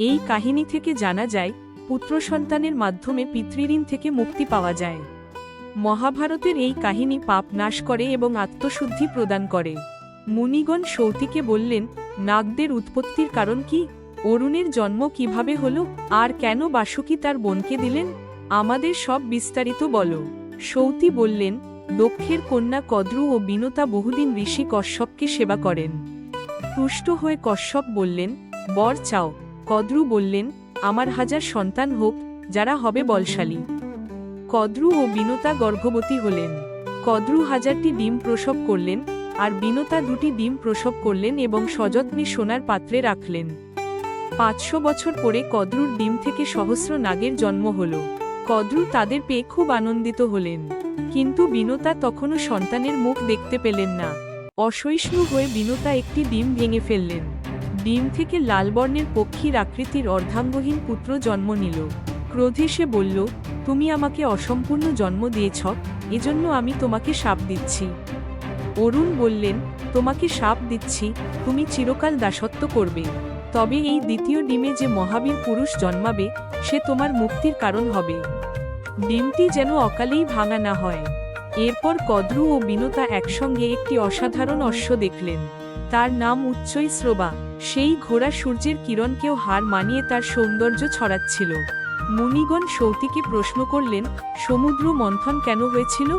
এই কাহিনী থেকে জানা যায় পুত্র সন্তানের মাধ্যমে পিতৃঋণ থেকে মুক্তি পাওয়া যায়। মহাভারতের এই কাহিনী পাপ নাশ করে এবং আত্মশুদ্ধি প্রদান করে। মুনিগণ সৌতিকে বললেন, নাগদের উৎপত্তির কারণ কি? অরুণের জন্ম কীভাবে হলো? আর কেন বাসুকি তার বোনকে দিলেন? আমাদের সব বিস্তারিত বলো। সৌতি বললেন, দক্ষের কন্যা কদ্রু ও বিনতা বহুদিন ঋষি কশ্যপকে সেবা করেন। তুষ্ট হয়ে কশ্যপ বললেন, বর চাও। কদ্রু বললেন, আমার হাজার সন্তান হোক, যারা হবে বলশালী। কদ্রু ও বিনতা গর্ভবতী হলেন। কদ্রু হাজারটি ডিম প্রসব করলেন, আর বিনতা দুটি ডিম প্রসব করলেন এবং সযত্নে সোনার পাত্রে রাখলেন। পাঁচশো বছর পরে কদ্রুর ডিম থেকে সহস্র নাগের জন্ম হল। কদ্রু তাদের পেয়ে খুব আনন্দিত হলেন। কিন্তু বিনতা তখনও সন্তানের মুখ দেখতে পেলেন না। অসহিষ্ণু হয়ে বিনতা একটি ডিম ভেঙে ফেললেন। ডিম থেকে লাল বর্ণের পক্ষীর আকৃতির অর্ধাঙ্গহীন পুত্র জন্ম নিল। ক্রোধে সে বলল, তুমি আমাকে অসম্পূর্ণ জন্ম দিয়েছ, এজন্য আমি তোমাকে সাপ দিচ্ছি। অরুণ বললেন, তোমাকে সাপ দিচ্ছি, তুমি চিরকাল দাসত্ব করবে। তবে এই দ্বিতীয় ডিমে যে মহাবীর পুরুষ জন্মাবে, সে তোমার মুক্তির কারণ হবে। ডিমটি যেন অকালেই ভাঙা না হয়। এরপর কদ্রু ও বিনতা একসঙ্গে একটি অসাধারণ অশ্ব দেখলেন। তার নাম উচ্চই শ্রবা। সেই ঘোড়া সূর্যের কিরণকেও হার মানিয়ে তার সৌন্দর্য ছড়াচ্ছিল। মুনিগণ সৌতিকে প্রশ্ন করলেন, সমুদ্র মন্থন কেন হয়েছিল?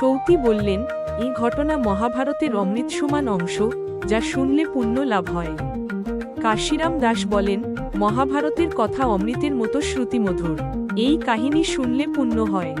সৌতি বললেন এই ঘটনা মহাভারতের অমৃত সমান অংশ, যা শুনলে পুণ্য লাভ হয়। কাশিরাম দাস বলেন, মহাভারতের কথা অমৃতের মতো শ্রুতিমধুর। এই কাহিনী শুনলে পুণ্য হয়।